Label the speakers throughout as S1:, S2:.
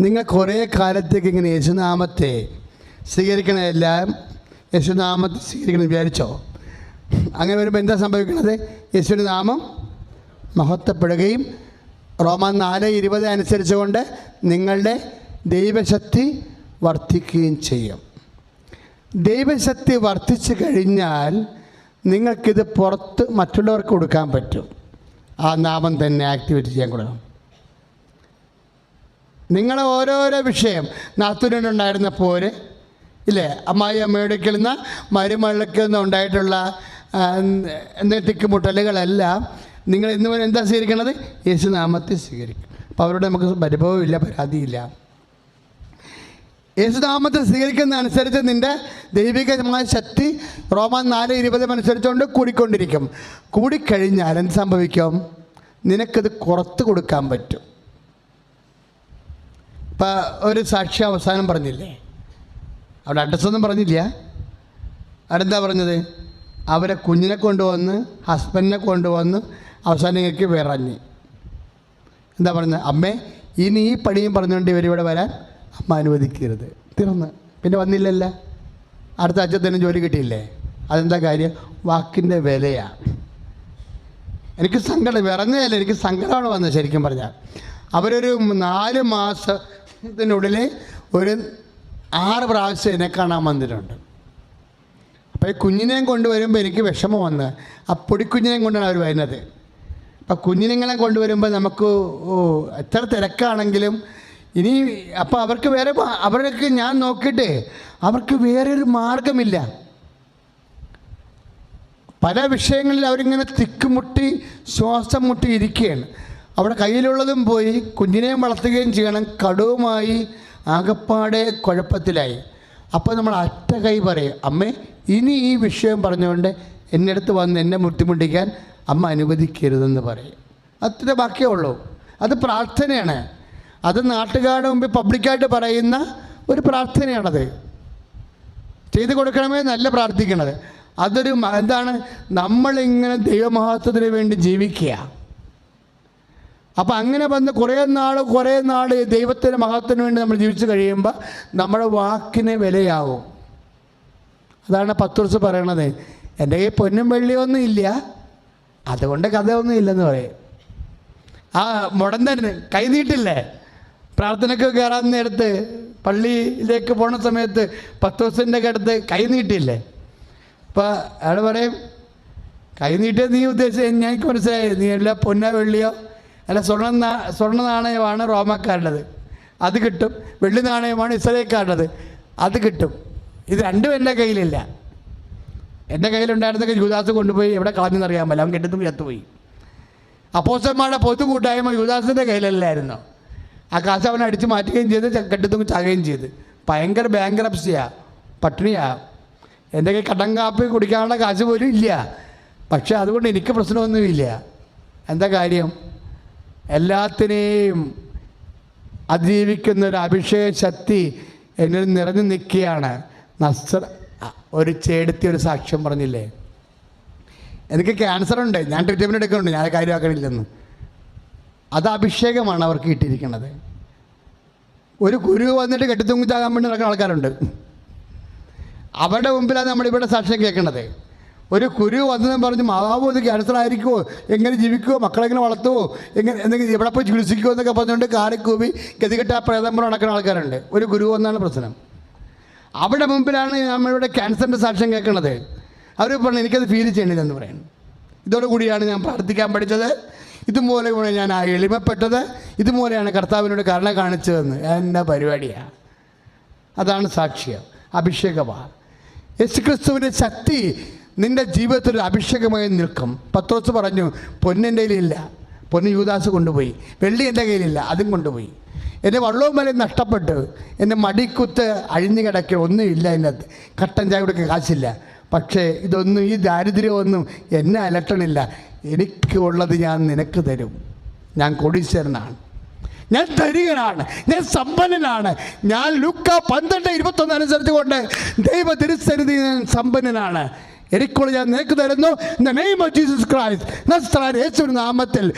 S1: നിങ്ങൾ കുറേ കാലത്തേക്ക് ഇങ്ങനെ യേശുനാമത്തെ സ്വീകരിക്കണമെല്ലാം യേശുനാമത്തെ സ്വീകരിക്കണം വിചാരിച്ചോ? അങ്ങനെ വരുമ്പോൾ എന്താ സംഭവിക്കുന്നത് യേശുവിന്റെ നാമം മഹത്വപ്പെടുകയും റോമ നാല് ഇരുപത് അനുസരിച്ചുകൊണ്ട് നിങ്ങളുടെ ദൈവശക്തി വർദ്ധിക്കുകയും ചെയ്യും. ദൈവശക്തി വർദ്ധിച്ചു കഴിഞ്ഞാൽ നിങ്ങൾക്കിത് പുറത്ത് മറ്റുള്ളവർക്ക് കൊടുക്കാൻ പറ്റും. ആ നാമം തന്നെ ആക്ടിവേറ്റ് ചെയ്യാൻ കൊടുക്കണം. നിങ്ങളെ ഓരോരോ വിഷയം. നാത്തുനുണ്ടായിരുന്ന പോര്. ഇല്ലേ? അമ്മായി അമ്മയുടെ കിളുന്ന ഉണ്ടായിട്ടുള്ള നെട്ടിക്കുമുട്ടലുകളെല്ലാം നിങ്ങൾ ഇന്ന് വരെ എന്താ സ്വീകരിക്കണത്? യേശുനാമത്തെ സ്വീകരിക്കും. അപ്പോൾ അവരോട് നമുക്ക് പരിഭവമില്ല പരാതിയില്ല. യേശുനാമത്തെ സ്വീകരിക്കുന്ന അനുസരിച്ച് നിന്റെ ദൈവികമായ ശക്തി റോമാൻ നാല് ഇരുപത് അനുസരിച്ചുകൊണ്ട് കൂടിക്കൊണ്ടിരിക്കും. കൂടിക്കഴിഞ്ഞാൽ എന്ത് സംഭവിക്കും? നിനക്കത് കുറത്ത് കൊടുക്കാൻ പറ്റും. ഇപ്പം ഒരു സാക്ഷി അവസാനം പറഞ്ഞില്ലേ? അവിടെ അഡ്രസ്സൊന്നും പറഞ്ഞില്ല. അവിടെന്താ പറഞ്ഞത്? അവരെ കുഞ്ഞിനെ കൊണ്ടുവന്ന് ഹസ്ബൻഡിനെ കൊണ്ടുവന്ന് അവസാനം നിങ്ങൾക്ക് വിറഞ്ഞ് എന്താ പറഞ്ഞത്? അമ്മേ ഇനി ഈ പണിയും പറഞ്ഞുകൊണ്ട് ഇവരിവിടെ വരാൻ അമ്മ അനുവദിക്കരുത്. തീർന്ന്. പിന്നെ വന്നില്ലല്ല. അടുത്ത ആഴ്ച തന്നെ ജോലി കിട്ടിയില്ലേ? അതെന്താ കാര്യം? വാക്കിന്റെ വിലയാണ് എനിക്ക് സങ്കടം വിറഞ്ഞതല്ല എനിക്ക് സങ്കടമാണ് വന്നത് ശരിക്കും പറഞ്ഞാൽ. അവരൊരു നാല് മാസത്തിനുള്ളിൽ ഒരു ആറ് പ്രാവശ്യം എന്നെ കാണാൻ വന്നിട്ടുണ്ട്. അപ്പോൾ ഈ കുഞ്ഞിനെയും കൊണ്ടുവരുമ്പോൾ എനിക്ക് വിഷമം വന്ന് ആ പൊടിക്കുഞ്ഞിനെയും കൊണ്ടാണ് അവർ വരുന്നത്. അപ്പം കുഞ്ഞിനെങ്ങളെ കൊണ്ടുവരുമ്പോൾ നമുക്ക് എത്ര തിരക്കാണെങ്കിലും ഇനി അപ്പോൾ അവർക്ക് വേറെ അവർക്ക് ഞാൻ നോക്കിയിട്ട് അവർക്ക് വേറൊരു മാർഗമില്ല. പല വിഷയങ്ങളിൽ അവരിങ്ങനെ തിക്കുമുട്ടി ശ്വാസം മുട്ടി ഇരിക്കുകയാണ്. അവിടെ കയ്യിലുള്ളതും പോയി കുഞ്ഞിനെയും വളർത്തുകയും ചെയ്യണം. കടുവുമായി ആകപ്പാടെ കുഴപ്പത്തിലായി. അപ്പോൾ നമ്മൾ അറ്റ കൈ പറയും അമ്മേ ഇനി ഈ വിഷയം പറഞ്ഞുകൊണ്ട് എന്റെ അടുത്ത് വന്ന് എന്നെ മുട്ടിമുട്ടിക്കാൻ അമ്മ അനുവദിക്കരുതെന്ന് പറയും. അത്ര ബാക്കിയേ ഉള്ളൂ. അത് പ്രാർത്ഥനയാണ്. അത് നാട്ടുകാരുടെ മുമ്പിൽ പബ്ലിക്കായിട്ട് പറയുന്ന ഒരു പ്രാർത്ഥനയാണത്. ചെയ്തു കൊടുക്കണമേ നല്ല പ്രാർത്ഥിക്കണത്. അതൊരു എന്താണ്? നമ്മളിങ്ങനെ ദൈവമഹത്വത്തിന് വേണ്ടി ജീവിക്കുക. അപ്പം അങ്ങനെ വന്ന് കുറേ നാൾ കുറേ നാൾ ദൈവത്തിന്റെ മഹത്വത്തിന് വേണ്ടി നമ്മൾ ജീവിച്ചു കഴിയുമ്പോൾ നമ്മുടെ വാക്കിന് വിലയാവും. അതാണ് പത്ത് ദിവസം പറയണത്. എന്റെ കയ്യിൽ പൊന്നും വെള്ളിയൊന്നും ഇല്ല. അതുകൊണ്ട് കഥയൊന്നും ഇല്ലെന്ന് പറയും. ആ മുടന്തൻ കൈ നീട്ടില്ലേ? പ്രാർത്ഥനയ്ക്ക് കയറാൻ നേരത്ത് പള്ളിയിലേക്ക് പോണ സമയത്ത് പത്ത് ദിവസത്തിന്റെ അടുത്ത് കൈ നീട്ടില്ലേ? അപ്പോൾ അയാൾ പറയും കൈ നീട്ടിയത് നീ ഉദ്ദേശിച്ചത് ഞാൻ മനസ്സിലായി. നീ എല്ലാ പൊന്നോ വെള്ളിയോ? അല്ല സ്വർണ സ്വർണ നാണയമാണ് റോമക്കാരുടേത്. അത് കിട്ടും. വെള്ളി നാണയമാണ് ഇസ്രയേൽക്കാരുടേത്. അത് കിട്ടും. ഇത് രണ്ടും എന്റെ കയ്യിലില്ല. എന്റെ കയ്യിലുണ്ടായിരുന്നൊക്കെ യുദാസ് കൊണ്ടുപോയി എവിടെ കളഞ്ഞെന്നറിയാൻ പറ്റില്ല അവൻ കെട്ടിത്തും ചത്തുപോയി. അപ്പോസന്മാരുടെ പൊതു കൂട്ടായ്മ യുദാസിന്റെ കയ്യിലല്ലായിരുന്നു. ആ കാശ് അവനെ അടിച്ച് മാറ്റുകയും ചെയ്ത് കെട്ടിത്തും ചാകുകയും ചെയ്ത്. ഭയങ്കര ബാങ്ക്രപ്സിയാ പട്ടിണിയാ. എന്റെ കയ്യിൽ കടം കാപ്പി കുടിക്കാനുള്ള കാശ് പോലും ഇല്ല. പക്ഷേ അതുകൊണ്ട് എനിക്ക് പ്രശ്നമൊന്നുമില്ല. എന്താ കാര്യം? എല്ലാത്തിനെയും അതിജീവിക്കുന്ന ഒരു അഭിഷേക ശക്തി എന്നിൽ നിറഞ്ഞു നിൽക്കുകയാണ്. നസ്ർ ഒരു ചേടുത്തി ഒരു സാക്ഷ്യം പറഞ്ഞില്ലേ? എനിക്ക് ക്യാൻസർ ഉണ്ട്. ഞാൻ ട്രീറ്റ്മെന്റ് എടുക്കുന്നുണ്ട്. ഞാൻ കാര്യമാക്കണില്ലെന്ന്. അത് അഭിഷേകമാണ് അവർക്ക് കിട്ടിയിരിക്കുന്നത്. ഒരു ഗുരു വന്നിട്ട് കെട്ടിത്തൂങ്ങിച്ചാകാൻ വേണ്ടി നടക്കുന്ന ആൾക്കാരുണ്ട്. അവരുടെ മുമ്പിലാണ് നമ്മളിവിടെ സാക്ഷ്യം കേൾക്കുന്നത് ഒരു കുരു വന്നതെന്ന് പറഞ്ഞ് മാതാവ് ഇത് ക്യാൻസർ ആയിരിക്കുമോ എങ്ങനെ ജീവിക്കുമോ മക്കളെങ്ങനെ വളർത്തുമോ എങ്ങനെ എന്തെങ്കിലും എവിടെ പോയി ചികിത്സിക്കുമോ എന്നൊക്കെ പറഞ്ഞുകൊണ്ട് കാറിക്കൂവി ഗതികെട്ട പ്രേതമ്പറ നടക്കുന്ന ആൾക്കാരുണ്ട്. ഒരു ഗുരു എന്നാണ് പ്രശ്നം. അവിടെ മുമ്പിലാണ് നമ്മളിവിടെ ക്യാൻസറിന്റെ സാക്ഷ്യം കേൾക്കുന്നത്. അവർ പറഞ്ഞു എനിക്കത് ഫീൽ ചെയ്യണില്ലെന്ന് പറയുന്നു ഇതോടുകൂടിയാണ് ഞാൻ പ്രാർത്ഥിക്കാൻ പഠിച്ചത്. ഇതുപോലെ കൂടെ ഞാൻ ആ എളിമപ്പെട്ടത്. ഇതുപോലെയാണ് കർത്താവിനോട് കരുണ കാണിച്ചതെന്ന്. എന്റെ പരിപാടിയാണ് അതാണ് സാക്ഷ്യം. അഭിഷേകമാണ് യേശുക്രിസ്തുവിന്റെ ശക്തി നിന്റെ ജീവിതത്തിൽ അഭിഷേകമായി നിൽക്കും. പത്രോസ് പറഞ്ഞു പൊന്നെന്റെ കയ്യിലില്ല. പൊന്ന് യൂദാസ് കൊണ്ടുപോയി. വെള്ളി എന്റെ കയ്യിലില്ല. അതും കൊണ്ടുപോയി. എന്റെ വള്ളവും വരെ നഷ്ടപ്പെട്ട്. എന്റെ മടിക്കുത്ത് അഴിഞ്ഞു കിടക്കുക ഒന്നുമില്ല അതിനകത്ത്. കട്ടൻ ചായ കൊടുക്കാൻ കാശില്ല. പക്ഷേ ഇതൊന്നും ഈ ദാരിദ്ര്യമൊന്നും എന്നെ അലട്ടണില്ല. എനിക്ക് ഉള്ളത് ഞാൻ നിനക്ക് തരും. ഞാൻ കൊടീശ്വരനാണ് ഞാൻ ധനികനാണ്. ഞാൻ സമ്പന്നനാണ്. ഞാൻ ലുക്ക പന്ത്രണ്ട് ഇരുപത്തൊന്ന് അനുസരിച്ച് കൊണ്ട് ദൈവ തിരുസന്നിധി ഞാൻ സമ്പന്നനാണ്. എനിക്കുള്ള ഞാൻ നിനക്ക് തരുന്നു. In the name of Jesus Christ നസ്രാൻ നാമത്തിൽ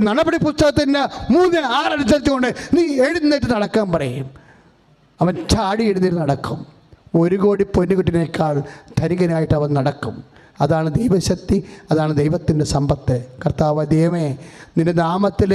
S1: നടപടി പുസ്തകത്തിന്റെ മൂന്ന് ആറനുസരിച്ചുകൊണ്ട് നീ എഴുന്നേറ്റ് നടക്കാൻ പറയും. അവൻ ചാടി എഴുന്നേറ്റ് നടക്കും. ഒരു കോടി പൊന്നുകുട്ടിനേക്കാൾ ധനികനായിട്ട് അവൻ നടക്കും. അതാണ് ദൈവശക്തി അതാണ് ദൈവത്തിന്റെ സമ്പത്ത്. കർത്താവ് ദൈവമേ നിന്റെ നാമത്തിൽ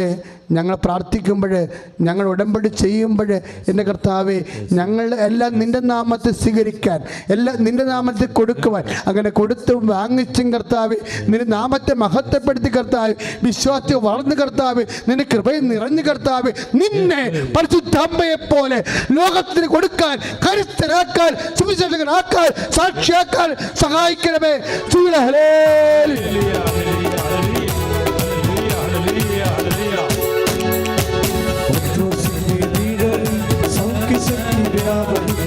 S1: ഞങ്ങൾ പ്രാർത്ഥിക്കുമ്പോൾ ഞങ്ങൾ ഉടമ്പടി ചെയ്യുമ്പോൾ എന്റെ കർത്താവെ ഞങ്ങൾ എല്ലാം നിന്റെ നാമത്തിൽ സ്വീകരിക്കാൻ എല്ലാം നിന്റെ നാമത്തിൽ കൊടുക്കുവാൻ അങ്ങനെ കൊടുത്തും വാങ്ങിച്ചും കർത്താവ് നിന്റെ നാമത്തെ മഹത്വപ്പെടുത്തി കർത്താവ് വിശ്വാസത്തെ വളർന്ന് കർത്താവ് നിന്റെ കൃപയെ നിറഞ്ഞു കർത്താവ് നിന്നെ പരിശുദ്ധമ്മയെ പോലെ ലോകത്തിന് കൊടുക്കാൻ കരുത്തരാക്കാൻ സുവിശേഷകനാക്കാൻ സാക്ഷിയാക്കാൻ സഹായിക്കണമേ. to the
S2: hallelujah.
S1: Yeah.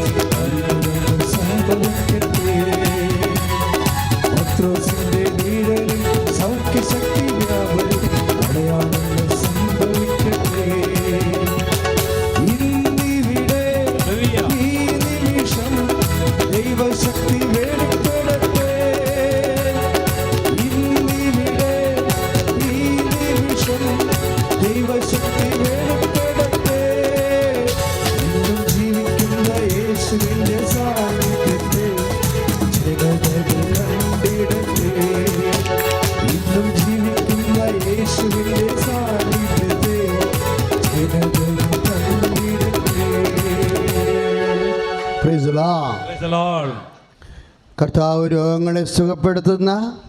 S1: രോഗങ്ങളെ സുഖപ്പെടുത്തുന്ന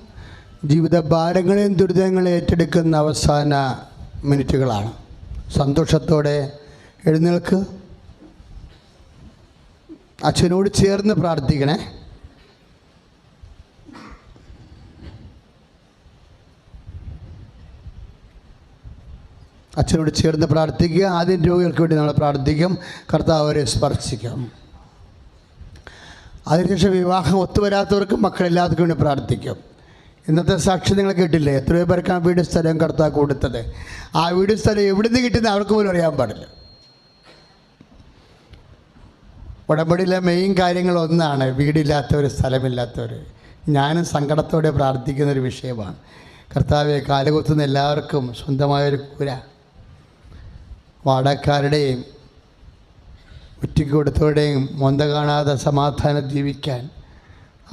S1: ജീവിത ഭാരങ്ങളെയും ദുരിതങ്ങളെ ഏറ്റെടുക്കുന്ന അവസാന മിനിറ്റുകളാണ്. സന്തോഷത്തോടെ എഴുന്നേൽക്ക്. അച്ഛനോട് ചേർന്ന് പ്രാർത്ഥിക്കണേ. അച്ഛനോട് ചേർന്ന് പ്രാർത്ഥിക്കുക. ആദ്യം രോഗികൾക്ക് വേണ്ടി നമ്മൾ പ്രാർത്ഥിക്കും. കർത്താവ് അവരെ സ്പർശിക്കും. അതിനുശേഷം വിവാഹം ഒത്തുവരാത്തവർക്കും മക്കളില്ലാത്തവർക്കും വേണ്ടി പ്രാർത്ഥിക്കും. ഇന്നത്തെ സാക്ഷി നിങ്ങൾ കേട്ടില്ലേ? എത്രയോ പേർക്കാണ് വീട് സ്ഥലം കർത്താവ് കൊടുത്തത്. ആ വീട് സ്ഥലം എവിടെ നിന്ന് കിട്ടുന്ന അവർക്ക് പോലും അറിയാൻ പാടില്ല. ഉടമ്പടിയിലെ മെയിൻ കാര്യങ്ങൾ ഒന്നാണ് വീടില്ലാത്തവർ സ്ഥലമില്ലാത്തവർ ഞാനും സങ്കടത്തോടെ പ്രാർത്ഥിക്കുന്ന ഒരു വിഷയമാണ്. കർത്താവെ കാലുകുത്തുന്ന എല്ലാവർക്കും സ്വന്തമായൊരു കൂര. ഒറ്റക്കൊടുത്തവരുടെയും മൊന്ത കാണാതെ സമാധാനം ജീവിക്കാൻ.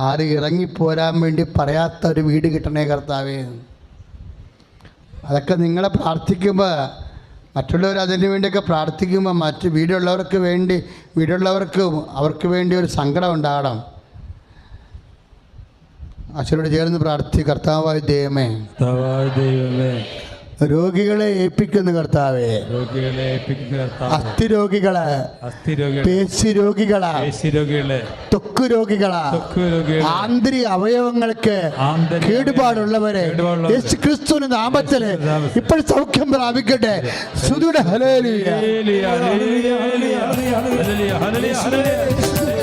S1: ആരും ഇറങ്ങിപ്പോരാൻ വേണ്ടി പറയാത്ത ഒരു വീട് കിട്ടണേ കർത്താവേ. അതൊക്കെ നിങ്ങളെ പ്രാർത്ഥിക്കുമ്പോൾ മറ്റുള്ളവർ അതിന് വേണ്ടിയൊക്കെ പ്രാർത്ഥിക്കുമ്പോൾ മറ്റ് വീടുള്ളവർക്ക് വേണ്ടി വീടുള്ളവർക്ക് അവർക്ക് വേണ്ടി ഒരു സങ്കടം ഉണ്ടാകണം. അച്ഛനോട് ചേർന്ന് പ്രാർത്ഥി കർത്താവായ ദൈവമേ.
S2: ദൈവമേ.
S1: രോഗികളെ ഏൽപ്പിക്കുന്ന കർത്താവേ.
S2: രോഗികളെ ഏൽപ്പിക്കുന്ന കർത്താവ്.
S1: അസ്ഥി രോഗികളെ
S2: അസ്ഥി ഹലേലിയ
S1: പേശി ഹലേലിയ
S2: ഹലേലിയ രോഗികളെ
S1: ഹലേലിയ ഹലേലിയ
S2: ഹലേലിയ ഹലേലിയ
S1: ആന്തരിക അവയവങ്ങൾക്ക്
S2: ഹലേലിയ
S1: കേടുപാടുള്ളവരെ.
S2: ഹലേലിയ
S1: യേശു
S2: ഹലേലിയ നാമത്തിൽ ഹലേലിയ.
S1: ഇപ്പോൾ സൗഖ്യം പ്രാപിക്കട്ടെ. ഹലേലിയ ഹലേലിയ
S2: ഹലേലിയ ഹലേലിയ ഹലേലിയ ഹല്ലേലൂയ,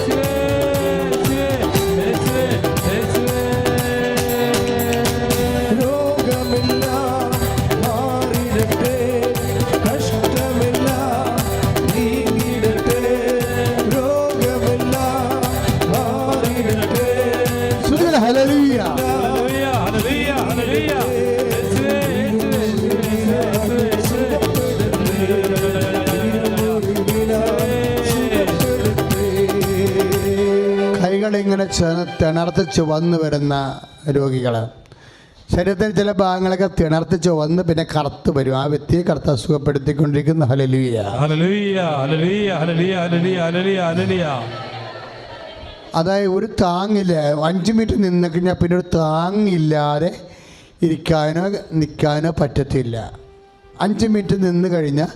S1: ചെ- വന്ന് വരുന്ന രോഗികൾ ശരീരത്തിൽ ചില ഭാഗങ്ങളൊക്കെ തിണർത്തിച്ച് വന്ന് പിന്നെ കറുത്ത് വരും. ആ വ്യക്തിയെ കറുത്ത് അസുഖപ്പെടുത്തിക്കൊണ്ടിരിക്കുന്ന. ഹലലുയ. അതായത് ഒരു താങ്ങില്ല. അഞ്ച് മീറ്റർ നിന്ന് കഴിഞ്ഞാൽ പിന്നെ ഒരു താങ്ങില്ലാതെ ഇരിക്കാനോ നിൽക്കാനോ പറ്റത്തില്ല. അഞ്ച് മിനിറ്റ് നിന്ന് കഴിഞ്ഞാൽ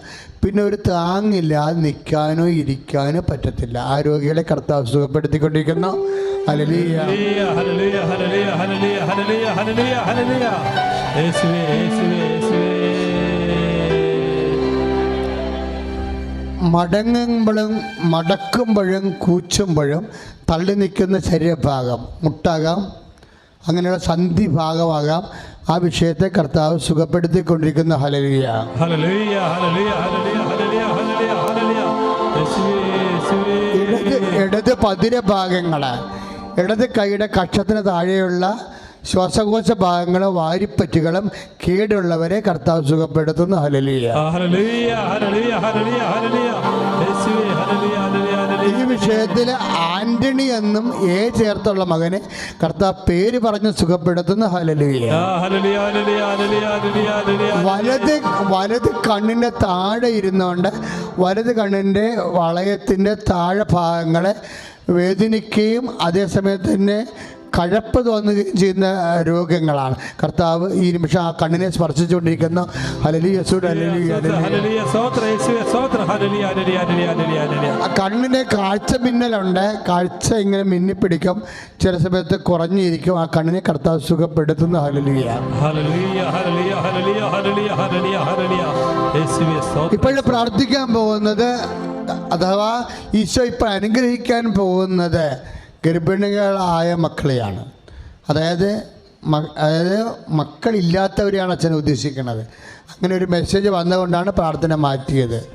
S1: പിന്നെ ഒരു താങ്ങില്ലാതെ നിൽക്കാനോ ഇരിക്കാനോ പറ്റത്തില്ല. ആരോഗ്യങ്ങളെ കർത്താവ് സുഖപ്പെടുത്തിക്കൊണ്ടിരിക്കുന്നു.
S2: യേശുവേ, യേശുവേ, യേശുവേ.
S1: മടങ്ങുമ്പോഴും മടക്കുമ്പോഴും കൂച്ചുമ്പോഴും തള്ളി നിൽക്കുന്ന ശരീരഭാഗം മുട്ടാകാം. അങ്ങനെയുള്ള സന്ധി ഭാഗമാകാം ആ വിഷയത്തെ കർത്താവ് സുഖപ്പെടുത്തിക്കൊണ്ടിരിക്കുന്ന. ഹലലിയ. ഇടത് ഇടത് പതിര ഭാഗങ്ങൾ ഇടത് കൈയുടെ കക്ഷത്തിന് താഴെയുള്ള ശ്വാസകോശ ഭാഗങ്ങളും വാരിപ്പറ്റുകളും കേടുള്ളവരെ കർത്താവ് സുഖപ്പെടുത്തുന്നു. ഹലലിയ
S2: ഹലലിയ ഹലലിയ ഹലലിയ ഹല്ലേലൂയ,
S1: ഈ വിഷയത്തിൽ ആന്റണി എന്നും എ ചേർത്തുള്ള മകനെ കർത്താവ് പേര് പറഞ്ഞ് സുഖപ്പെടുത്തുന്ന ഹലലിയ. വലത് വലത് കണ്ണിന്റെ താഴെ ഇരുന്നുകൊണ്ട് വലത് കണ്ണിന്റെ വളയത്തിന്റെ താഴെ ഭാഗങ്ങളെ വേദനിക്കുകയും അതേസമയത്ത് തന്നെ കഴപ്പ് തോന്നുകയും ചെയ്യുന്ന രോഗങ്ങളാണ്. കർത്താവ് ഈ നിമിഷം ആ കണ്ണിനെ സ്പർശിച്ചുകൊണ്ടിരിക്കുന്ന. ഹലലി. ആ കണ്ണിന് കാഴ്ച മിന്നലുണ്ട്. കാഴ്ച ഇങ്ങനെ മിന്നിപ്പിടിക്കും. ചില സമയത്ത് കുറഞ്ഞിരിക്കും. ആ കണ്ണിനെ കർത്താവ് സുഖപ്പെടുത്തുന്നു. ഹലലിയ. ഇപ്പോഴും പ്രാർത്ഥിക്കാൻ പോകുന്നത് അഥവാ ഈശോ ഇപ്പോൾ അനുഗ്രഹിക്കാൻ പോകുന്നത് ഗർഭിണികളായ മക്കളെയാണ്. അതായത് അതായത് മക്കളില്ലാത്തവരെയാണ് അച്ഛൻ ഉദ്ദേശിക്കുന്നത്. അങ്ങനെ ഒരു മെസ്സേജ് വന്നുകൊണ്ടാണ് പ്രാർത്ഥന മാറ്റിയത്.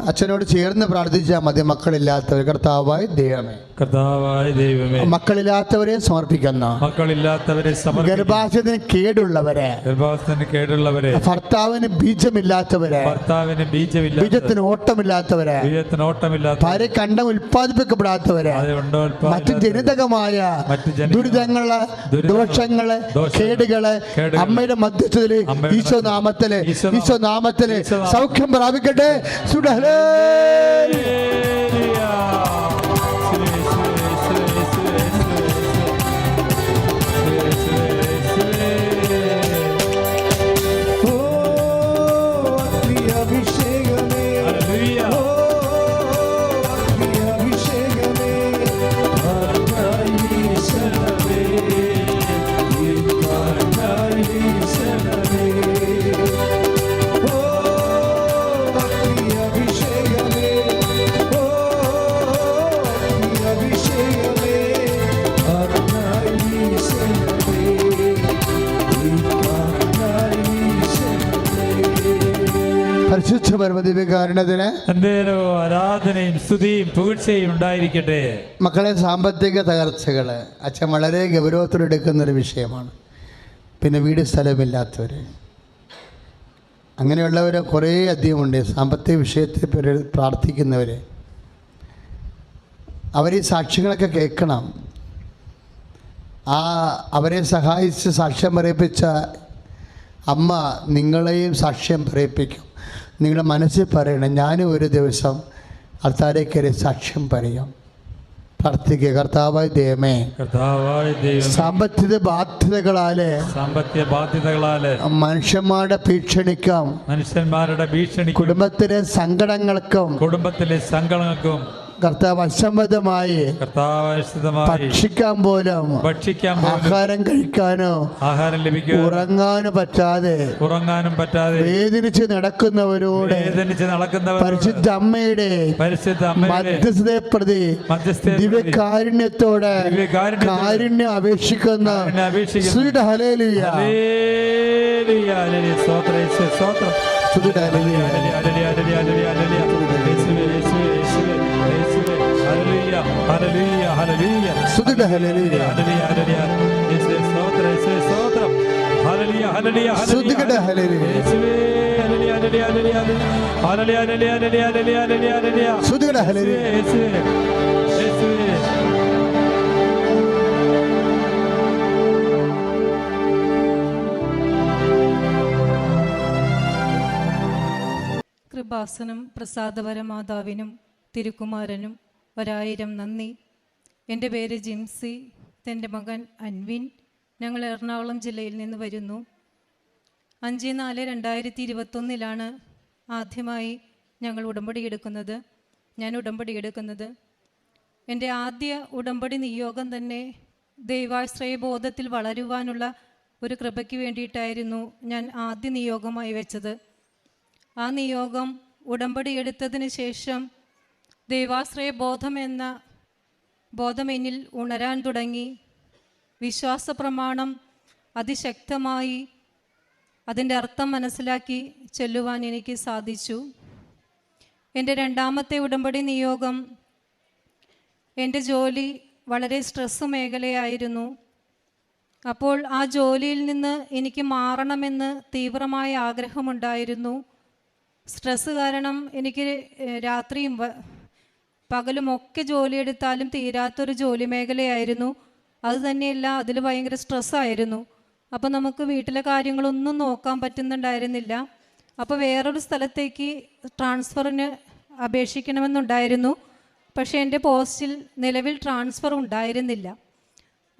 S1: അച്ഛനോട് ചേർന്ന് പ്രാർത്ഥിച്ചാൽ മതി മക്കളില്ലാത്തവർ. കർത്താവായി ദൈവമേ.
S2: കർത്താവായ ദൈവമേ
S1: മക്കളില്ലാത്തവരെ സമർപ്പിക്കുന്നു.
S2: മക്കളില്ലാത്തവരെ
S1: ഗർഭാശയത്തിന് കേടുള്ളവരെ.
S2: ഗർഭാശയത്തിന് കേടുള്ളവരെ.
S1: ഭർത്താവിന് ബീജമില്ലാത്തവരെ.
S2: ഭർത്താവിന് ബീജമില്ല
S1: ബീജത്തിന് ഓട്ടമില്ലാത്തവരെ.
S2: ബീജത്തിന് ഓട്ടമില്ലാത്ത
S1: ഭാര്യ കണ്ടം ഉൽപ്പാദിപ്പിക്കപ്പെടാത്തവരെ. മറ്റു ജനിതകമായ
S2: ദുരിതങ്ങൾ ദോഷങ്ങൾ കേടുകൾ
S1: അമ്മയുടെ
S2: അമ്മയുടെ
S1: ഈശോ നാമത്തിൽ
S2: ഈശോ നാമത്തിൽ
S1: സൗഖ്യം പ്രാപിക്കട്ടെ. സുഡഹലേ
S2: എന്തേലോ ആരാധനയും സ്തുതിയും പുകഴ്ചയും ഉണ്ടായിരിക്കട്ടെ.
S1: മക്കളെ സാമ്പത്തിക തകർച്ചകൾ അച്ഛൻ വളരെ ഗൗരവത്തിലെടുക്കുന്ന ഒരു വിഷയമാണ്. പിന്നെ വീട് സ്ഥലമില്ലാത്തവർ അങ്ങനെയുള്ളവർ കുറേ അധികമുണ്ട്. സാമ്പത്തിക വിഷയത്തെ പേര് പ്രാർത്ഥിക്കുന്നവർ അവർ ഈ സാക്ഷ്യങ്ങളൊക്കെ കേൾക്കണം. ആ അവരെ സഹായിച്ച് സാക്ഷ്യം പറയിപ്പിച്ച അമ്മ നിങ്ങളെയും സാക്ഷ്യം പറയിപ്പിക്കും. നിങ്ങളുടെ മനസ്സിൽ പറയണം ഞാനും ഒരു ദിവസം അർത്താരെ കയറി സാക്ഷ്യം പറയാം. പ്രാർത്ഥിക്കുക കർത്താവായ ദൈവമേ
S2: കർത്താവായ ദൈവം
S1: സാമ്പത്തിക ബാധ്യതകളാലെ
S2: സാമ്പത്തിക ബാധ്യതകളാലെ
S1: മനുഷ്യന്മാരുടെ ഭീഷണിക്കും
S2: മനുഷ്യന്മാരുടെ ഭീഷണി
S1: കുടുംബത്തിലെ സങ്കടങ്ങൾക്കും
S2: കുടുംബത്തിലെ സങ്കടങ്ങൾക്കും
S1: കർത്താവ് അസമ്മതമായി ഭക്ഷിക്കാൻ പോലും
S2: ഭക്ഷിക്കാൻ
S1: ആഹാരം കഴിക്കാനോ
S2: ആഹാരം ലഭിക്കുക
S1: ഉറങ്ങാനും പറ്റാതെ
S2: ഉറങ്ങാനും പറ്റാതെ
S1: വേദനിച്ച് നടക്കുന്നവരോട്
S2: വേദനിച്ച് നടക്കുന്നവർ
S1: പരിശുദ്ധ അമ്മയുടെ
S2: പരിശുദ്ധ
S1: മധ്യസ്ഥതയെ പ്രതി ദിവ്യകാരുണ്യത്തോടെ കാരുണ്യം അപേക്ഷിക്കുന്ന
S2: കാരുണ്യം
S1: ഹല്ലേലൂയ,
S2: ഹല്ലേലൂയ.
S1: ശ്രുതിയുടെ ഹല്ലേലൂയ.
S2: ഹല്ലേലൂയ, ഹല്ലേലൂയ. യേശുവേ, സ്തോത്രം, യേശുവേ, സ്തോത്രം. ഹല്ലേലൂയ, ഹല്ലേലൂയ.
S1: ശ്രുതിയുടെ ഹല്ലേലൂയ.
S2: യേശുവേ, ഹല്ലേലൂയ, ഹല്ലേലൂയ, ഹല്ലേലൂയ, ഹല്ലേലൂയ, ഹല്ലേലൂയ, ഹല്ലേലൂയ, ഹല്ലേലൂയ, ഹല്ലേലൂയ, ഹല്ലേലൂയ.
S1: ശ്രുതിയുടെ ഹല്ലേലൂയ.
S2: യേശുവേ, യേശുവേ, യേശുവേ.
S3: കൃപാസനം പ്രസാദപരമാതാവിനും തിരുക്കുമാരനും ഒരായിരം നന്ദി. എന്റെ പേര് ജിംസി. എന്റെ മകൻ അൻവിൻ. ഞങ്ങൾ എറണാകുളം ജില്ലയിൽ നിന്ന് വരുന്നു. അഞ്ച് നാല് രണ്ടായിരത്തി ഇരുപത്തൊന്നിലാണ് ആദ്യമായി ഞങ്ങൾ ഉടമ്പടി എടുക്കുന്നത്. ഞാൻ ഉടമ്പടി എടുക്കുന്നത്. എന്റെ ആദ്യ ഉടമ്പടി നിയോഗം തന്നെ ദൈവാശ്രയബോധത്തിൽ വളരുവാനുള്ള ഒരു കൃപയ്ക്ക് വേണ്ടിയിട്ടായിരുന്നു ഞാൻ ആദ്യ നിയോഗമായി വെച്ചത്. ആ നിയോഗം ഉടമ്പടി എടുത്തതിന് ശേഷം ദൈവാശ്രയ ബോധമെന്ന എന്ന ബോധം എന്നിൽ ഉണരാൻ തുടങ്ങി വിശ്വാസ പ്രമാണം അതിശക്തമായി അതിന്റെ അർത്ഥം മനസ്സിലാക്കി ചെല്ലുവാൻ എനിക്ക് സാധിച്ചു. എന്റെ രണ്ടാമത്തെ ഉടമ്പടി നിയോഗം എന്റെ ജോലി വളരെ സ്ട്രെസ് മേഖലയായിരുന്നു. അപ്പോൾ ആ ജോലിയിൽ നിന്ന് എനിക്ക് മാറണമെന്ന് തീവ്രമായ ആഗ്രഹമുണ്ടായിരുന്നു. സ്ട്രെസ് കാരണം എനിക്ക് രാത്രിയും വ- പകലും ഒക്കെ ജോലിയെടുത്താലും തീരാത്തൊരു ജോലി മേഖലയായിരുന്നു അത് തന്നെയല്ല അതിൽ ഭയങ്കര സ്ട്രെസ്സായിരുന്നു. അപ്പോൾ നമുക്ക് വീട്ടിലെ കാര്യങ്ങളൊന്നും നോക്കാൻ പറ്റുന്നുണ്ടായിരുന്നില്ല. അപ്പോൾ വേറൊരു സ്ഥലത്തേക്ക് ട്രാൻസ്ഫറിന് അപേക്ഷിക്കണമെന്നുണ്ടായിരുന്നു. പക്ഷേ എന്റെ പോസ്റ്റിൽ നിലവിൽ ട്രാൻസ്ഫർ ഉണ്ടായിരുന്നില്ല.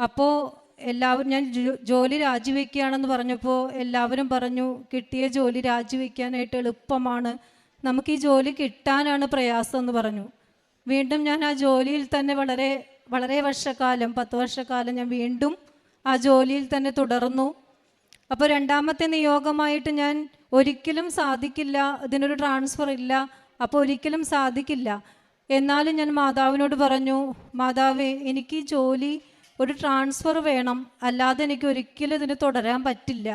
S3: അപ്പോൾ എല്ലാവരും ഞാൻ ജോലി രാജിവെക്കുകയാണെന്ന് പറഞ്ഞപ്പോൾ എല്ലാവരും പറഞ്ഞു കിട്ടിയ ജോലി രാജിവെക്കാനായിട്ട് എളുപ്പമാണ്. നമുക്ക് ഈ ജോലി കിട്ടാനാണ് പ്രയാസം എന്ന് പറഞ്ഞു. വീണ്ടും ഞാൻ ആ ജോലിയിൽ തന്നെ വളരെ വളരെ വർഷക്കാലം പത്ത് വർഷക്കാലം ഞാൻ വീണ്ടും ആ ജോലിയിൽ തന്നെ തുടർന്നു. അപ്പോൾ രണ്ടാമത്തെ നിയോഗമായിട്ട് ഞാൻ ഒരിക്കലും സാധിക്കില്ല ഇതിനൊരു ട്രാൻസ്ഫർ ഇല്ല അപ്പോൾ ഒരിക്കലും സാധിക്കില്ല. എന്നാലും ഞാൻ മാതാവിനോട് പറഞ്ഞു മാതാവേ എനിക്ക് ഈ ജോലി ഒരു ട്രാൻസ്ഫർ വേണം അല്ലാതെ എനിക്ക് ഒരിക്കലും ഇതിന് തുടരാൻ പറ്റില്ല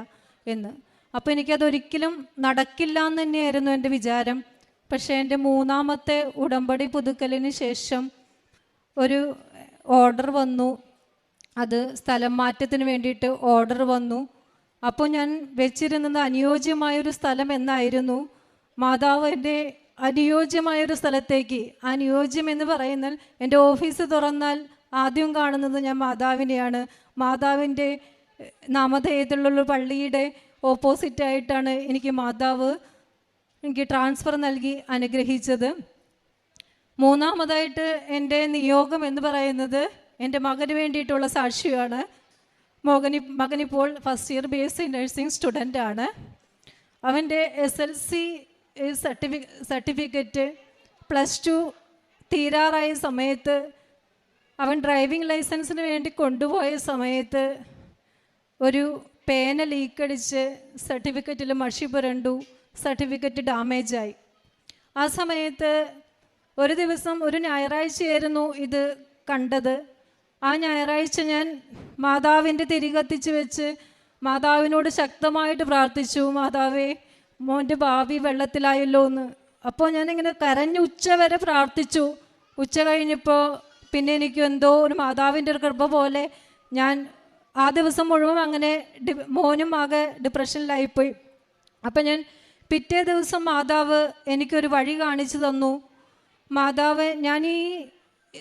S3: എന്ന്. അപ്പോൾ എനിക്കതൊരിക്കലും നടക്കില്ല എന്ന് തന്നെയായിരുന്നു എന്റെ വിചാരം. പക്ഷേ എന്റെ മൂന്നാമത്തെ ഉടമ്പടി പുതുക്കലിന് ശേഷം ഒരു ഓർഡർ വന്നു. അത് സ്ഥലം മാറ്റത്തിന് വേണ്ടിയിട്ട് ഓർഡർ വന്നു. അപ്പോൾ ഞാൻ വെച്ചിരുന്നത് അനുയോജ്യമായൊരു സ്ഥലം എന്നായിരുന്നു. മാതാവ് എന്റെ അനുയോജ്യമായൊരു സ്ഥലത്തേക്ക് അനുയോജ്യം എന്ന് പറയുന്നാൽ എന്റെ ഓഫീസ് തുറന്നാൽ ആദ്യം കാണുന്നത് ഞാൻ മാതാവിനെയാണ്. മാതാവിന്റെ നാമധേയത്തിലുള്ള പള്ളിയുടെ ഓപ്പോസിറ്റായിട്ടാണ് എനിക്ക് മാതാവ് എനിക്ക് ട്രാൻസ്ഫർ നൽകി അനുഗ്രഹിച്ചത്. മൂന്നാമതായിട്ട് എന്റെ നിയോഗം എന്ന് പറയുന്നത് എന്റെ മകന് വേണ്ടിയിട്ടുള്ള സാക്ഷിയാണ്. മോഹനി മകനിപ്പോൾ first year B S C nursing സ്റ്റുഡന്റാണ് അവന്റെ എസ് എൽ സി സർട്ടിഫി സർട്ടിഫിക്കറ്റ് പ്ലസ് ടു തീരാറായ സമയത്ത് അവൻ ഡ്രൈവിംഗ് ലൈസൻസിന് വേണ്ടി കൊണ്ടുപോയ സമയത്ത് ഒരു പേന ലീക്കടിച്ച് സർട്ടിഫിക്കറ്റിൽ മഷി പുരണ്ടു സർട്ടിഫിക്കറ്റ് ഡാമേജായി. ആ സമയത്ത് ഒരു ദിവസം ഒരു ഞായറാഴ്ചയായിരുന്നു ഇത് കണ്ടത്. ആ ഞായറാഴ്ച ഞാൻ മാതാവിന്റെ തിരികത്തിച്ച് വെച്ച് മാതാവിനോട് ശക്തമായിട്ട് പ്രാർത്ഥിച്ചു മാതാവേ മോന്റെ ഭാവി വെള്ളത്തിലായല്ലോ എന്ന്. അപ്പോൾ ഞാനിങ്ങനെ കരഞ്ഞ് ഉച്ച വരെ പ്രാർത്ഥിച്ചു. ഉച്ച കഴിഞ്ഞപ്പോൾ പിന്നെ എനിക്ക് എന്തോ ഒരു മാതാവിന്റെ ഒരു കൃപ പോലെ ഞാൻ ആ ദിവസം മുഴുവൻ അങ്ങനെ ഡി മോനും ആകെ ഡിപ്രഷനിലായിപ്പോയി അപ്പം ഞാൻ പിറ്റേ ദിവസം മാതാവ് എനിക്കൊരു വഴി കാണിച്ചു തന്നു. മാതാവ് ഞാൻ ഈ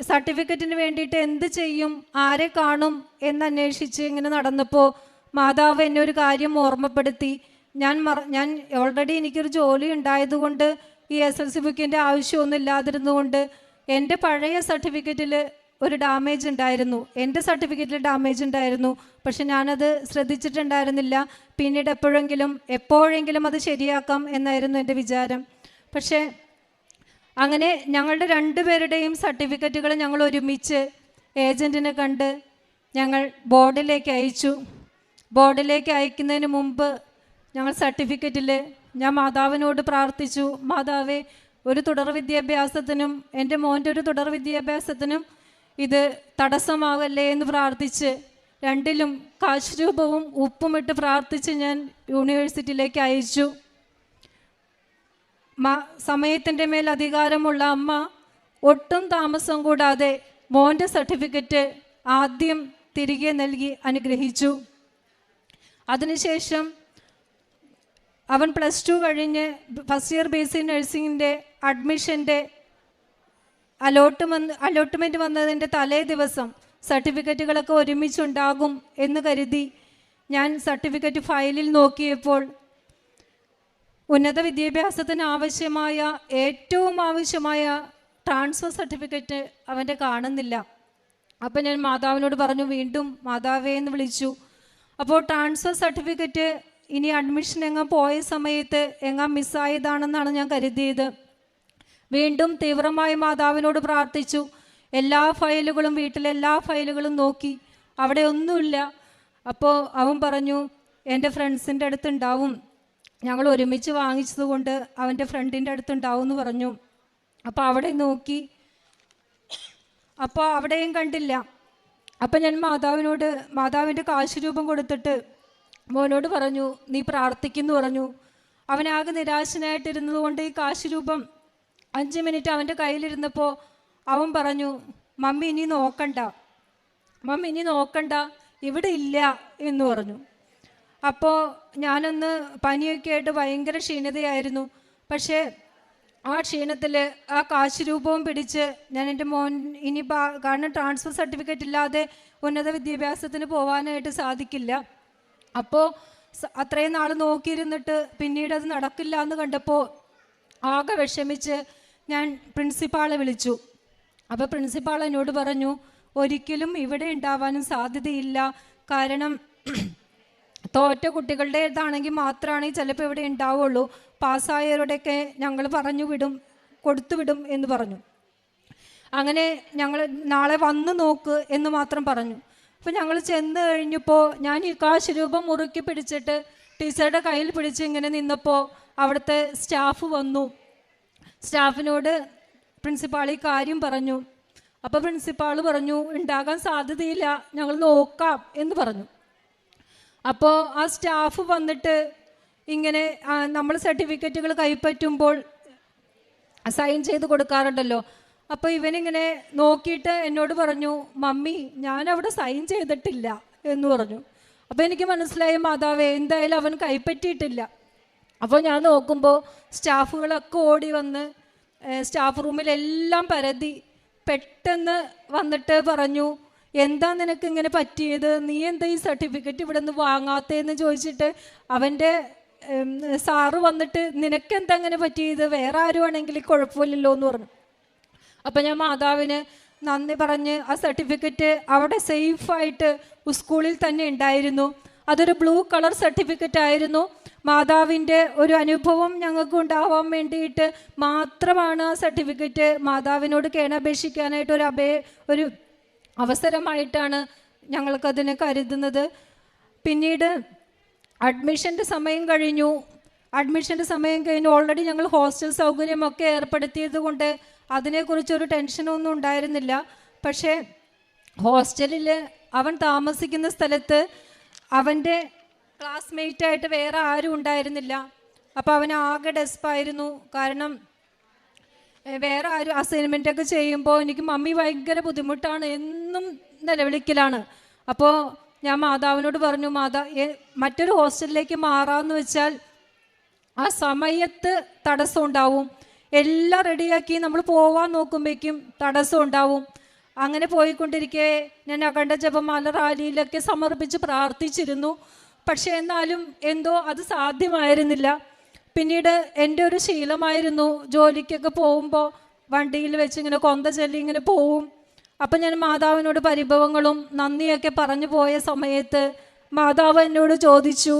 S3: സർട്ടിഫിക്കറ്റിന് വേണ്ടിയിട്ട് എന്ത് ചെയ്യും? ആരെ കാണും? എന്നന്വേഷിച്ച് ഇങ്ങനെ നടന്നപ്പോൾ മാതാവ് എന്നെ ഒരു കാര്യം ഓർമ്മപ്പെടുത്തി. ഞാൻ മറ ഞാൻ ഓൾറെഡി എനിക്കൊരു ജോലി ഉണ്ടായതുകൊണ്ട് ഈ എസ് എൽ സി ബുക്കിന്റെ ആവശ്യമൊന്നും ഇല്ലാതിരുന്നുകൊണ്ട് എന്റെ പഴയ സർട്ടിഫിക്കറ്റിൽ ഒരു ഡാമേജ് ഉണ്ടായിരുന്നു. എന്റെ സർട്ടിഫിക്കറ്റിൽ ഡാമേജ് ഉണ്ടായിരുന്നു. പക്ഷെ ഞാനത് ശ്രദ്ധിച്ചിട്ടുണ്ടായിരുന്നില്ല. പിന്നീട് എപ്പോഴെങ്കിലും എപ്പോഴെങ്കിലും അത് ശരിയാക്കാം എന്നായിരുന്നു എന്റെ വിചാരം. പക്ഷേ അങ്ങനെ ഞങ്ങളുടെ രണ്ടുപേരുടെയും സർട്ടിഫിക്കറ്റുകൾ ഞങ്ങൾ ഒരുമിച്ച് ഏജന്റിനെ കണ്ട് ഞങ്ങൾ ബോർഡിലേക്ക് അയച്ചു. ബോർഡിലേക്ക് അയക്കുന്നതിന് മുമ്പ് ഞങ്ങൾ സർട്ടിഫിക്കറ്റിൽ ഞാൻ മാതാവിനോട് പ്രാർത്ഥിച്ചു. മാതാവേ ഒരു തുടർ വിദ്യാഭ്യാസത്തിനും എന്റെ മോന്റെ ഒരു തുടർ വിദ്യാഭ്യാസത്തിനും ഇത് തടസ്സമാവല്ലേ എന്ന് പ്രാർത്ഥിച്ച് രണ്ടിലും കാശ് രൂപവും ഉപ്പുമിട്ട് പ്രാർത്ഥിച്ച് ഞാൻ യൂണിവേഴ്സിറ്റിയിലേക്ക് അയച്ചു. മാ സമയത്തിന്റെ മേൽ അധികാരമുള്ള അമ്മ ഒട്ടും താമസം കൂടാതെ മോന്റെ സർട്ടിഫിക്കറ്റ് ആദ്യം തിരികെ നൽകി അനുഗ്രഹിച്ചു. അതിനുശേഷം അവൻ പ്ലസ് ടു കഴിഞ്ഞ് ഫസ്റ്റ് ഇയർ ബേസിക് നഴ്സിംഗിന്റെ അഡ്മിഷന്റെ അലോട്ട്മെന്റ് അലോട്ട്മെന്റ് വന്നതിന്റെ തലേ ദിവസം സർട്ടിഫിക്കറ്റുകളൊക്കെ ഒരുമിച്ചുണ്ടാകും എന്ന് കരുതി ഞാൻ സർട്ടിഫിക്കറ്റ് ഫയലിൽ നോക്കിയപ്പോൾ ഉന്നത വിദ്യാഭ്യാസത്തിന് ആവശ്യമായ ഏറ്റവും ആവശ്യമായ ട്രാൻസ്ഫർ സർട്ടിഫിക്കറ്റ് അവന്റെ കാണുന്നില്ല. അപ്പം ഞാൻ മാതാവിനോട് പറഞ്ഞു വീണ്ടും മാതാവേ എന്ന് വിളിച്ചു. അപ്പോൾ ട്രാൻസ്ഫർ സർട്ടിഫിക്കറ്റ് ഇനി അഡ്മിഷൻ എങ്ങാൻ പോയ സമയത്ത് എങ്ങാൻ മിസ്സായതാണെന്നാണ് ഞാൻ കരുതിയത്. വീണ്ടും തീവ്രമായി മാതാവിനോട് പ്രാർത്ഥിച്ചു. എല്ലാ ഫയലുകളും വീട്ടിലെ എല്ലാ ഫയലുകളും നോക്കി. അവിടെ ഒന്നുമില്ല. അപ്പോൾ അവൻ പറഞ്ഞു എന്റെ ഫ്രണ്ട്സിന്റെ അടുത്തുണ്ടാവും. ഞങ്ങൾ ഒരുമിച്ച് വാങ്ങിച്ചത് കൊണ്ട് അവന്റെ ഫ്രണ്ടിന്റെ അടുത്തുണ്ടാവും എന്ന് പറഞ്ഞു. അപ്പോൾ അവിടെ നോക്കി. അപ്പോൾ അവിടെയും കണ്ടില്ല. അപ്പം ഞാൻ മാതാവിനോട് മാതാവിന്റെ കാശ് രൂപം കൊടുത്തിട്ട് മോനോട് പറഞ്ഞു നീ പ്രാർത്ഥിക്കുന്നു പറഞ്ഞു. അവനാകെ നിരാശനായിട്ടിരുന്നതുകൊണ്ട് ഈ കാശ് രൂപം അഞ്ച് മിനിറ്റ് അവന്റെ കയ്യിലിരുന്നപ്പോൾ അവൻ പറഞ്ഞു മമ്മി ഇനി നോക്കണ്ട. മമ്മി ഇനി നോക്കണ്ട. ഇവിടെ ഇല്ല എന്ന് പറഞ്ഞു. അപ്പോൾ ഞാനൊന്ന് പനിയൊക്കെ ആയിട്ട് ഭയങ്കര ക്ഷീണതയായിരുന്നു. പക്ഷേ ആ ക്ഷീണത്തിൽ ആ കാശ് രൂപവും പിടിച്ച് ഞാൻ എന്റെ മോൻ ഇനി കാരണം ട്രാൻസ്ഫർ സർട്ടിഫിക്കറ്റ് ഇല്ലാതെ ഉന്നത വിദ്യാഭ്യാസത്തിന് പോകാനായിട്ട് സാധിക്കില്ല. അപ്പോൾ അത്രയും നാൾ നോക്കിയിരുന്നിട്ട് പിന്നീട് അത് നടക്കില്ല എന്ന് കണ്ടപ്പോൾ ആകെ വിഷമിച്ച് ഞാൻ പ്രിൻസിപ്പാളെ വിളിച്ചു. അപ്പോൾ പ്രിൻസിപ്പാൾ എന്നോട് പറഞ്ഞു ഒരിക്കലും ഇവിടെ ഉണ്ടാവാനും സാധ്യതയില്ല. കാരണം തോറ്റ കുട്ടികളുടേതാണെങ്കിൽ മാത്രമാണ് ചിലപ്പോൾ ഇവിടെ ഉണ്ടാവുള്ളൂ. പാസ്സായവരുടെയൊക്കെ ഞങ്ങൾ പറഞ്ഞു വിടും കൊടുത്തു വിടും എന്ന് പറഞ്ഞു. അങ്ങനെ ഞങ്ങൾ നാളെ വന്ന് നോക്ക് എന്ന് മാത്രം പറഞ്ഞു. അപ്പോൾ ഞങ്ങൾ ചെന്ന് കഴിഞ്ഞപ്പോൾ ഞാൻ ഈ കാശ് രൂപം മുറുക്കി പിടിച്ചിട്ട് ടീച്ചറുടെ കയ്യിൽ പിടിച്ച് ഇങ്ങനെ നിന്നപ്പോൾ അവിടുത്തെ സ്റ്റാഫ് വന്നു. സ്റ്റാഫിനോട് പ്രിൻസിപ്പാൾ ഈ കാര്യം പറഞ്ഞു. അപ്പോൾ പ്രിൻസിപ്പാൾ പറഞ്ഞു ഉണ്ടാകാൻ സാധ്യതയില്ല ഞങ്ങൾ നോക്കാം എന്ന് പറഞ്ഞു. അപ്പോൾ ആ സ്റ്റാഫ് വന്നിട്ട് ഇങ്ങനെ നമ്മൾ സർട്ടിഫിക്കറ്റുകൾ കൈപ്പറ്റുമ്പോൾ സൈൻ ചെയ്ത് കൊടുക്കാറുണ്ടല്ലോ. അപ്പോൾ ഇവനിങ്ങനെ നോക്കിയിട്ട് എന്നോട് പറഞ്ഞു മമ്മി ഞാൻ അവിടെ സൈൻ ചെയ്തിട്ടില്ല എന്ന് പറഞ്ഞു. അപ്പോൾ എനിക്ക് മനസ്സിലായി മാതാവേ എന്തായാലും അവൻ കൈപ്പറ്റിയിട്ടില്ല. അപ്പോൾ ഞാൻ നോക്കുമ്പോൾ സ്റ്റാഫുകളൊക്കെ ഓടി വന്ന് സ്റ്റാഫ് റൂമിലെല്ലാം പരതി പെട്ടെന്ന് വന്നിട്ട് പറഞ്ഞു എന്താ നിനക്ക് ഇങ്ങനെ പറ്റിയത്? നീ എന്താ ഈ സർട്ടിഫിക്കറ്റ് ഇവിടെ നിന്ന് വാങ്ങാത്തതെന്ന് ചോദിച്ചിട്ട് അവന്റെ സാറ് വന്നിട്ട് നിനക്കെന്താ അങ്ങനെ പറ്റിയത്? വേറെ ആരുവാണെങ്കിൽ കുഴപ്പമില്ലല്ലോ എന്ന് പറഞ്ഞു. അപ്പം ഞാൻ മാതാവിന് നന്ദി പറഞ്ഞ് ആ സർട്ടിഫിക്കറ്റ് അവിടെ സേഫായിട്ട് സ്കൂളിൽ തന്നെ ഉണ്ടായിരുന്നു. അതൊരു ബ്ലൂ കളർ സർട്ടിഫിക്കറ്റ് ആയിരുന്നു. മാതാവിന്റെ ഒരു അനുഭവം ഞങ്ങൾക്ക് ഉണ്ടാവാൻ വേണ്ടിയിട്ട് മാത്രമാണ് ആ സർട്ടിഫിക്കറ്റ് മാതാവിനോട് കേണപേക്ഷിക്കാനായിട്ട് ഒരു അപേ ഒരു അവസരമായിട്ടാണ് ഞങ്ങൾക്കതിനെ കരുതുന്നത്. പിന്നീട് അഡ്മിഷന്റെ സമയം കഴിഞ്ഞു. അഡ്മിഷന്റെ സമയം കഴിഞ്ഞു ഓൾറെഡി ഞങ്ങൾ ഹോസ്റ്റൽ സൗകര്യമൊക്കെ ഏർപ്പെടുത്തിയത് കൊണ്ട് അതിനെക്കുറിച്ചൊരു ടെൻഷനൊന്നും ഉണ്ടായിരുന്നില്ല. പക്ഷേ ഹോസ്റ്റലിൽ അവൻ താമസിക്കുന്ന സ്ഥലത്ത് അവന്റെ ക്ലാസ്മേറ്റായിട്ട് വേറെ ആരും ഉണ്ടായിരുന്നില്ല. അപ്പോൾ അവൻ ആകെ ഡെസ്പായിരുന്നു കാരണം വേറെ ആരും അസൈൻമെന്റ് ഒക്കെ ചെയ്യുമ്പോൾ എനിക്ക് മമ്മി ഭയങ്കര ബുദ്ധിമുട്ടാണ്. എന്നും നിലവിളിക്കലാണ്. അപ്പോൾ ഞാൻ മാതാവിനോട് പറഞ്ഞു മാതാ മറ്റൊരു ഹോസ്റ്റലിലേക്ക് മാറാമെന്ന് വെച്ചാൽ ആ സമയത്ത് തടസ്സം ഉണ്ടാവും. എല്ലാം റെഡിയാക്കി നമ്മൾ പോവാൻ നോക്കുമ്പോഴേക്കും തടസ്സം ഉണ്ടാവും. അങ്ങനെ പോയിക്കൊണ്ടിരിക്കെ ഞാൻ അഖണ്ഡ ജപമാല റാലിയിലൊക്കെ സമർപ്പിച്ച് പ്രാർത്ഥിച്ചിരുന്നു. പക്ഷേ എന്നാലും എന്തോ അത് സാധ്യമായിരുന്നില്ല. പിന്നീട് എന്റെ ഒരു ശീലമായിരുന്നു ജോലിക്കൊക്കെ പോകുമ്പോൾ വണ്ടിയിൽ വെച്ച് ഇങ്ങനെ കൊന്ത ചൊല്ലി ഇങ്ങനെ പോവും. അപ്പം ഞാൻ മാതാവിനോട് പരിഭവങ്ങളും നന്ദിയൊക്കെ പറഞ്ഞു പോയ സമയത്ത് മാതാവ് എന്നോട് ചോദിച്ചു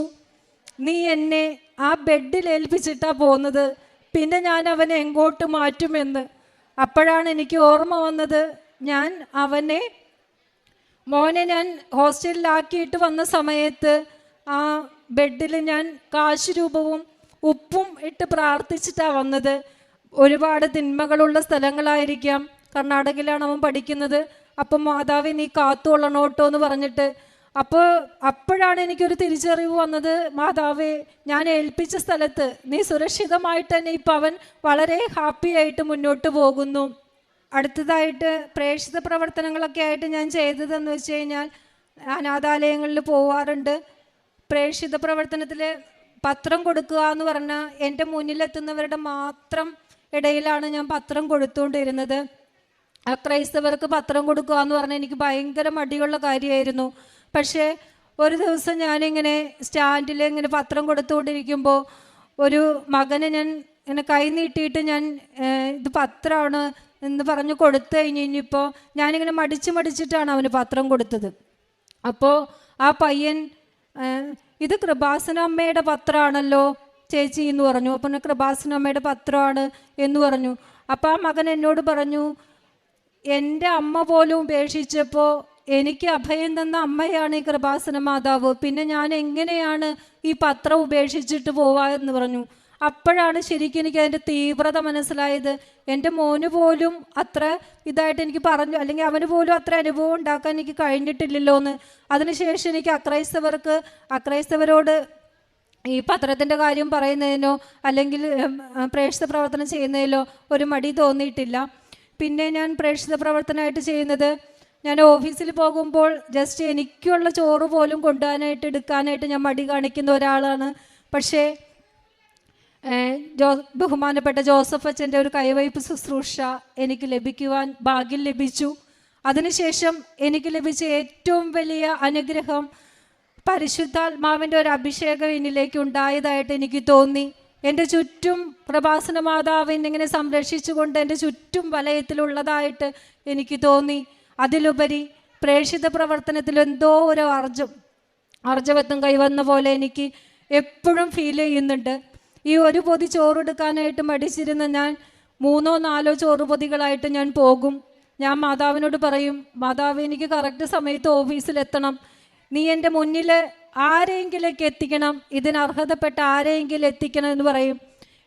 S3: നീ എന്നെ ആ ബെഡിൽ ഏൽപ്പിച്ചിട്ടാ പോകുന്നത് പിന്നെ ഞാൻ അവനെ എങ്ങോട്ട് മാറ്റുമെന്ന്? അപ്പോഴാണ് എനിക്ക് ഓർമ്മ വന്നത് ഞാൻ അവനെ മോനെ ഞാൻ ഹോസ്റ്റലിലാക്കിയിട്ട് വന്ന സമയത്ത് ആ ബെഡിൽ ഞാൻ കാശ് രൂപവും ഉപ്പും ഇട്ട് പ്രാർത്ഥിച്ചിട്ടാണ് വന്നത്. ഒരുപാട് തിന്മകളുള്ള സ്ഥലങ്ങളായിരിക്കാം. കർണാടകയിലാണ് അവൻ പഠിക്കുന്നത്. അപ്പം മാതാവ് നീ കാത്തുകൊള്ളണോട്ടോ എന്ന് പറഞ്ഞിട്ട്. അപ്പോൾ അപ്പോഴാണ് എനിക്കൊരു തിരിച്ചറിവ് വന്നത്. മാതാവേ ഞാൻ ഏൽപ്പിച്ച സ്ഥലത്ത് നീ സുരക്ഷിതമായിട്ട് തന്നെ ഇപ്പം അവൻ വളരെ ഹാപ്പി ആയിട്ട് മുന്നോട്ട് പോകുന്നു. അടുത്തതായിട്ട് പ്രേക്ഷിത പ്രവർത്തനങ്ങളൊക്കെ ആയിട്ട് ഞാൻ ചെയ്തതെന്ന് വെച്ച് കഴിഞ്ഞാൽ അനാഥാലയങ്ങളിൽ പോവാറുണ്ട്. പ്രേക്ഷിത പ്രവർത്തനത്തിൽ പത്രം കൊടുക്കുക എന്ന് പറഞ്ഞാൽ എന്റെ മുന്നിലെത്തുന്നവരുടെ മാത്രം ഇടയിലാണ് ഞാൻ പത്രം കൊടുത്തുകൊണ്ടിരുന്നത്. ആ ക്രൈസ്തവർക്ക് പത്രം കൊടുക്കുക എന്ന് പറഞ്ഞാൽ എനിക്ക് ഭയങ്കര മടിയുള്ള കാര്യമായിരുന്നു. പക്ഷേ ഒരു ദിവസം ഞാനിങ്ങനെ സ്റ്റാൻഡിൽ ഇങ്ങനെ പത്രം കൊടുത്തുകൊണ്ടിരിക്കുമ്പോൾ ഒരു മകനെ ഞാൻ ഇങ്ങനെ കൈ നീട്ടിയിട്ട് ഞാൻ ഇത് പത്രമാണ് എന്ന് പറഞ്ഞു കൊടുത്തു കഴിഞ്ഞ് കഴിഞ്ഞിപ്പോൾ ഞാനിങ്ങനെ മടിച്ച് മടിച്ചിട്ടാണ് അവന് പത്രം കൊടുത്തത്. അപ്പോൾ ആ പയ്യൻ ഇത് കൃപാസന അമ്മയുടെ പത്രമാണല്ലോ ചേച്ചി എന്ന് പറഞ്ഞു. അപ്പം കൃപാസനമ്മയുടെ പത്രമാണ് എന്ന് പറഞ്ഞു. അപ്പം ആ മകൻ എന്നോട് പറഞ്ഞു എന്റെ അമ്മ പോലും ഉപേക്ഷിച്ചപ്പോൾ എനിക്ക് അഭയം തന്ന അമ്മയാണ് ഈ കൃപാസന മാതാവ്. പിന്നെ ഞാൻ എങ്ങനെയാണ് ഈ പത്രം ഉപേക്ഷിച്ചിട്ട് പോവാ? എന്ന് പറഞ്ഞു. അപ്പോഴാണ് ശരിക്കും എനിക്ക് അതിന്റെ തീവ്രത മനസ്സിലായത്. എന്റെ മോന് പോലും അത്ര ഇതായിട്ട് എനിക്ക് പറഞ്ഞു അല്ലെങ്കിൽ അവന് പോലും അത്ര അനുഭവം ഉണ്ടാക്കാൻ എനിക്ക് കഴിഞ്ഞിട്ടില്ലല്ലോ എന്ന് അതിനുശേഷം എനിക്ക് അക്രൈസ്തവർക്ക് അക്രൈസ്തവരോട് ഈ പത്രത്തിന്റെ കാര്യം പറയുന്നതിനോ അല്ലെങ്കിൽ പ്രേക്ഷിത പ്രവർത്തനം ചെയ്യുന്നതിലോ ഒരു മടി തോന്നിയിട്ടില്ല. പിന്നെ ഞാൻ പ്രേക്ഷിത പ്രവർത്തനമായിട്ട് ചെയ്യുന്നത് ഞാൻ ഓഫീസിൽ പോകുമ്പോൾ ജസ്റ്റ് എനിക്കുള്ള ചോറ് പോലും കൊണ്ടുപോകാനായിട്ട് എടുക്കാനായിട്ട് ഞാൻ മടി കാണിക്കുന്ന ഒരാളാണ്. പക്ഷേ ബഹുമാനപ്പെട്ട ജോസഫ് അച്ഛന്റെ ഒരു കൈവയ്പ് ശുശ്രൂഷ എനിക്ക് ലഭിക്കുവാൻ ഭാഗ്യം ലഭിച്ചു. അതിനുശേഷം എനിക്ക് ലഭിച്ച ഏറ്റവും വലിയ അനുഗ്രഹം പരിശുദ്ധാത്മാവിന്റെ ഒരു അഭിഷേകം എന്നിലേക്ക് ഉണ്ടായതായിട്ട് എനിക്ക് തോന്നി. എന്റെ ചുറ്റും പ്രഭാസന മാതാവ് എന്നിങ്ങനെ സംരക്ഷിച്ചുകൊണ്ട് എന്റെ ചുറ്റും വലയത്തിലുള്ളതായിട്ട് എനിക്ക് തോന്നി. അതിലുപരി പ്രേക്ഷിത പ്രവർത്തനത്തിൽ എന്തോ ഒരു അർജം അർജവത്വം കൈവന്ന പോലെ എനിക്ക് എപ്പോഴും ഫീൽ ചെയ്യുന്നുണ്ട്. ഈ ഒരു പൊതി ചോറെടുക്കാനായിട്ട് മടിച്ചിരുന്ന ഞാൻ മൂന്നോ നാലോ ചോറ് പൊതികളായിട്ട് ഞാൻ പോകും. ഞാൻ മാതാവിനോട് പറയും മാതാവ് എനിക്ക് കറക്റ്റ് സമയത്ത് ഓഫീസിലെത്തണം നീ എന്റെ മുന്നിൽ ആരെയെങ്കിലേക്ക് എത്തിക്കണം. ഇതിന് അർഹതപ്പെട്ട ആരെയെങ്കിലും എത്തിക്കണം എന്ന് പറയും.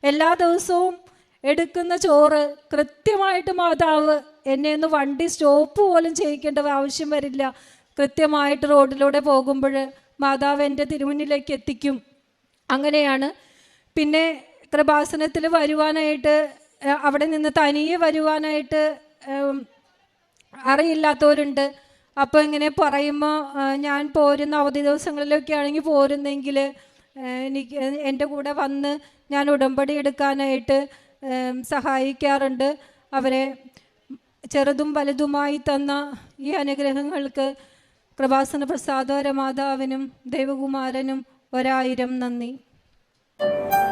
S3: എല്ലാ ദിവസവും എടുക്കുന്ന ചോറ് കൃത്യമായിട്ട് മാതാവ് എന്നെ ഒന്ന് വണ്ടി സ്റ്റോപ്പ് പോലും ചെയ്യിക്കേണ്ട ആവശ്യം വരില്ല. കൃത്യമായിട്ട് റോഡിലൂടെ പോകുമ്പോൾ മാതാവ് എന്റെ തിരുമുന്നിലേക്ക് എത്തിക്കും. അങ്ങനെയാണ് പിന്നെ കൃപാസനത്തിൽ വരുവാനായിട്ട് അവിടെ നിന്ന് തനിയെ വരുവാനായിട്ട് അറിയില്ലാത്തവരുണ്ട്. അപ്പോൾ ഇങ്ങനെ പറയുമ്പോൾ ഞാൻ പോരുന്ന അവധി ദിവസങ്ങളിലൊക്കെ ആണെങ്കിൽ പോരുന്നെങ്കിൽ എനിക്ക് എന്റെ കൂടെ വന്ന് ഞാൻ ഉടമ്പടി എടുക്കാനായിട്ട് സഹായിക്കാറുണ്ട്. അവരെ ചെറുതും വലുതുമായി തന്ന ഈ അനുഗ്രഹങ്ങൾക്ക് കൃപാസന പ്രസാദോര മാതാവിനും ദേവകുമാരനും ഒരായിരം നന്ദി. Thank you.